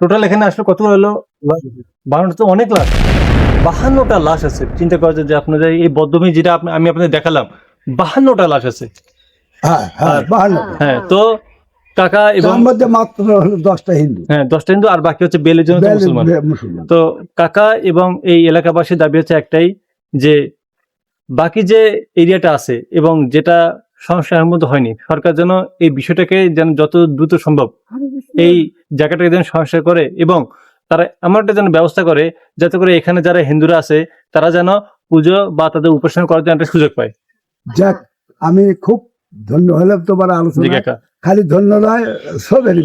Total এখানে আসলে কত হলো? বাহান্ন তো অনেক লাশ বাহান্নটা লাশ আছে। চিন্তা করা যায় যে আপনাদের এই বদ্ধভূমি যেটা আমি আপনাদের দেখালাম বাহান্নটা লাশ আছে। হ্যাঁ হ্যাঁ হ্যাঁ তো কাকা এবং মধ্যে মাত্র দশটা হিন্দু। হ্যাঁ দশটা হিন্দু আর বাকি হচ্ছে বেলের জন্য মুসলমান। তো কাকা এবং এই এলাকাবাসীর দাবি হচ্ছে একটাই যে বাকি যে এরিয়াটা আছে এবং যেটা সংস্কারের মধ্যে হয়নি সরকার যেন এই বিষয়টাকে যেন যত দ্রুত সম্ভব এই জায়গাটাকে যেন সংস্কার করে এবং তারা এমন একটা যেন ব্যবস্থা করে যাতে করে এখানে যারা হিন্দুরা আছে তারা যেন পুজো বা তাদের উপাসনা করার জন্য একটা সুযোগ পায়। যাক আমি খুব ধন্য হলাম তোমার আলোচনা খালি ধন্য নয় সো ভেরি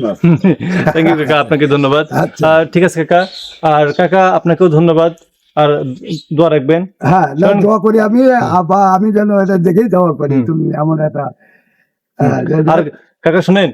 থ্যাংক ইউ কাকা আপনাকে ধন্যবাদ। আচ্ছা। আর ঠিক আছে কাকা। আর কাকা আপনাকেও ধন্যবাদ। আর দোয়া রাখবেন। হ্যাঁ দোয়া করি আমি আমি যেন এটা দেখেই দেওয়ার পারি হুম। তুমি এমন একটা আর কাকা শুনেন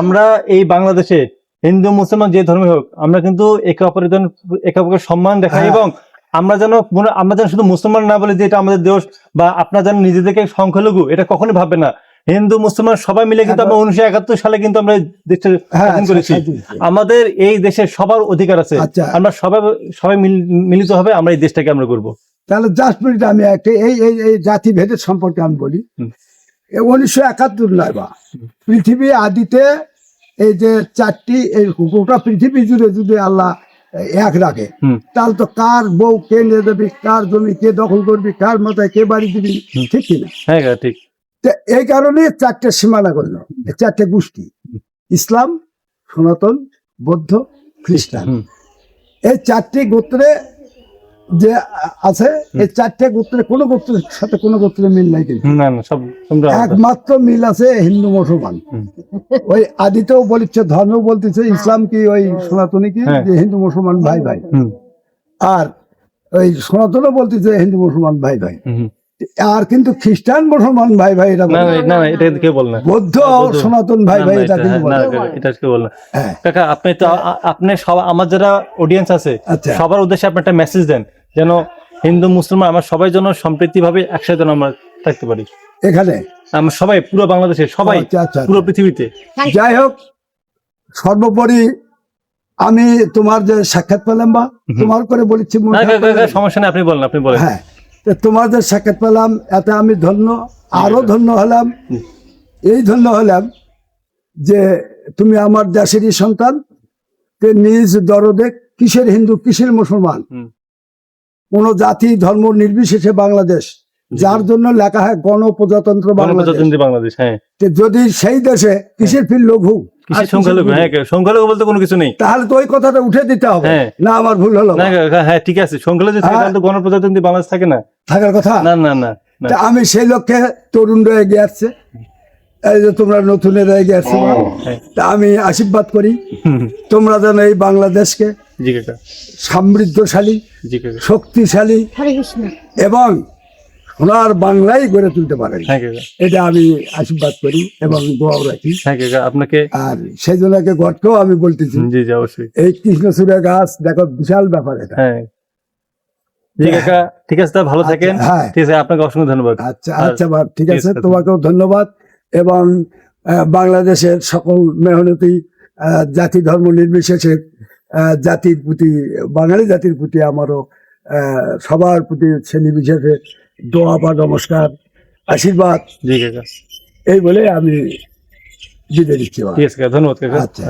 আমরা এই বাংলাদেশে হিন্দু মুসলমান যে ধর্মে হোক আমরা কিন্তু একে অপরের জন্য একে অপরের সম্মান দেখাই হ্যাঁ। এবং আমরা যেন আমরা যেন শুধু মুসলমান না বলে যে এটা আমাদের দোষ বা আপনার যেন নিজেদেরকে সংখ্যালঘু এটা কখনোই ভাববে না। হিন্দু মুসলমান সবাই মিলে কিন্তু আমরা উনিশশো একাত্তর সালে কিন্তু আমরা এই দেশটা হ্যাঁ স্বাধীন করেছি। আমাদের এই দেশের সবার অধিকার আছে। আচ্ছা। আমরা সবাই সবাই মিল- মিলিত হবে আমরা এই দেশটাকে আমরা করব তাহলে জাস্ট মিনিট আমি একটা এই এই এই জাতি ভেদের সম্পর্কে আমি বলি। উনিশশো একাত্তর নয় বা। পৃথিবী আদিতে এই যে চারটি এই গোটা পৃথিবী জুড়ে যদি আল্লাহ এক রাখে তাহলে তো কার বউ কে নিয়ে দেবি কার জমি কে দখল করবি কার মাথায় কে বাড়ি দিবি ঠিক কিনা? হ্যাঁ ঠিক। তো এই কারণে চারটে সীমানা করল চারটে গোষ্ঠী ইসলাম সনাতন বৌদ্ধ খ্রিস্টান। এই চারটি গোত্রে যে আছে এই চারটে গোত্রে কোনো গোত্রের সাথে কোনো গোত্রের মিল নাই কিন্তু। না না সব একমাত্র মিল আছে হিন্দু মুসলমান। ওই আদিতেও বলিচ্ছে ধর্মেও বলতেছে ইসলাম কি ওই সনাতনী কি? হ্যাঁ। যে হিন্দু মুসলমান ভাই ভাই। আর ওই সনাতনও বলতেছে হিন্দু মুসলমান ভাই ভাই। আর কিন্তু খ্রিস্টান মুসলমান ভাই ভাই এটা না না, না। না না, এটা কেউ বল না। বৌদ্ধ হ্যাঁ। সনাতন ভাই ভাই এটা কিন্তু না, বলে। না। কাকা, এটা কেউ বল না। হ্যাঁ। কাকা আপনি তো আপনি সব আমার যারা অডিয়েন্স আছে আচ্ছা। সবার উদ্দেশ্যে আপনি একটা মেসেজ দেন। যেন হিন্দু মুসলমান আমার সবাই যেন সম্প্রীতি ভাবে একসাথে আমরা থাকতে পারি। এখানে? আমরা সবাই পুরো বাংলাদেশে সবাই আচ্ছা আচ্ছা পুরো পৃথিবীতে। যাই হোক সর্বোপরি আমি তোমার যে সাক্ষাৎ পেলাম বা তোমার করে বলেছি। সমস্যা নেই আপনি বলেন আপনি বলেন। হ্যাঁ তোমার যে সাক্ষাৎ পেলাম এতে আমি ধন্য আরও ধন্য হলাম। এই ধন্য হলাম যে তুমি আমার দেশেরই সন্তান তে নিজ দরদে কিসের হিন্দু কিসের মুসলমান। কোন জাতি ধর্ম নির্বিশেষে বাংলাদেশ যার জন্য লেখা হয় গণপ্রজাতন্ত্র বাংলাদেশ। হ্যাঁ। যদি সেই দেশে কিসের ফির লঘু? সংখ্যালঘু? হ্যাঁ সংখ্যালঘু বলতে কোনো কিছু নেই। তাহলে তো ওই কথাটা উঠে দিতে হবে। হ্যাঁ। না আমার ভুল হলো হ্যাঁ ঠিক আছে। সংখ্যালঘু যদি হ্যাঁ। তাহলে গণপ্রজাতন্ত্রী বাংলাদেশ থাকে না। থাকার কথা? না না না আমি সেই লক্ষ্যে তরুণরা এগিয়ে আসছে। এই যে তোমরা নতুন এগিয়ে আসছে। হ্যাঁ। তা আমি আশীর্বাদ করি। তোমরা যেন এই বাংলাদেশকে জি কাকা সমৃদ্ধশালী জি কাকা শক্তিশালী এবং সোনার বাংলাই গড়ে তুলতে পারেন। এটা আমি আশীর্বাদ করি এবং দোয়াও রাখি। আপনাকে আর সেই জন্য গঠকেও আমি বলতেছি। জি জি অবশ্যই। এই কৃষ্ণচূড়া গাছ দেখো বিশাল ব্যাপার এটা। হ্যাঁ। জি কাকা ঠিক আছে তা ভালো থাকেন। হ্যাঁ। ঠিক আছে আপনাকে অসংখ্য ধন্যবাদ। আচ্ছা আচ্ছা ঠিক আছে। তোমাকেও ধন্যবাদ। এবং আহ, বাংলাদেশের সকল মেহনতি আহ, জাতি ধর্ম নির্বিশেষে জাতির প্রতি বাঙালি জাতির প্রতি আমারও সবার প্রতি শ্রেণি বিশেষে দোয়া বা নমস্কার আশীর্বাদ। এই বলে আমি বিদায় দিচ্ছি ধন্যবাদ আচ্ছা।